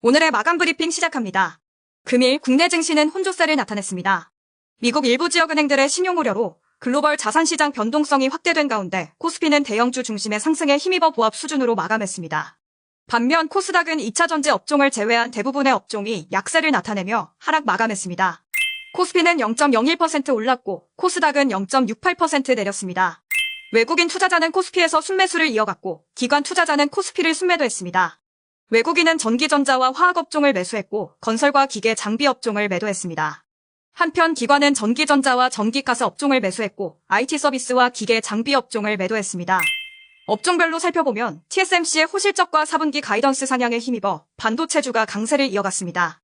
오늘의 마감 브리핑 시작합니다. 금일 국내 증시는 혼조세를 나타냈습니다. 미국 일부 지역 은행들의 신용 우려로 글로벌 자산 시장 변동성이 확대된 가운데 코스피는 대형주 중심의 상승에 힘입어 보합 수준으로 마감했습니다. 반면 코스닥은 2차 전지 업종을 제외한 대부분의 업종이 약세를 나타내며 하락 마감했습니다. 코스피는 0.01% 올랐고 코스닥은 0.68% 내렸습니다. 외국인 투자자는 코스피에서 순매수를 이어갔고 기관 투자자는 코스피를 순매도 했습니다. 외국인은 전기전자와 화학업종을 매수했고 건설과 기계 장비 업종을 매도했습니다. 한편 기관은 전기전자와 전기가스 업종을 매수했고 IT 서비스와 기계 장비 업종을 매도했습니다. 업종별로 살펴보면 TSMC의 호실적과 4분기 가이던스 상향에 힘입어 반도체주가 강세를 이어갔습니다.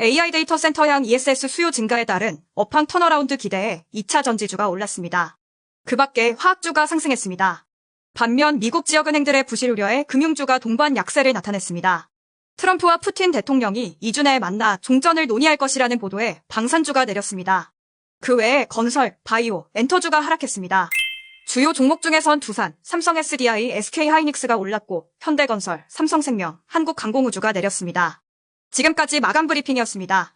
AI 데이터 센터 향 ESS 수요 증가에 따른 업황 턴어라운드 기대에 2차 전지주가 올랐습니다. 그 밖에 화학주가 상승했습니다. 반면 미국 지역 은행들의 부실 우려에 금융주가 동반 약세를 나타냈습니다. 트럼프와 푸틴 대통령이 2주 내에 만나 종전을 논의할 것이라는 보도에 방산주가 내렸습니다. 그 외에 건설, 바이오, 엔터주가 하락했습니다. 주요 종목 중에선 두산, 삼성 SDI, SK 하이닉스가 올랐고 현대건설, 삼성생명, 한국항공우주가 내렸습니다. 지금까지 마감 브리핑이었습니다.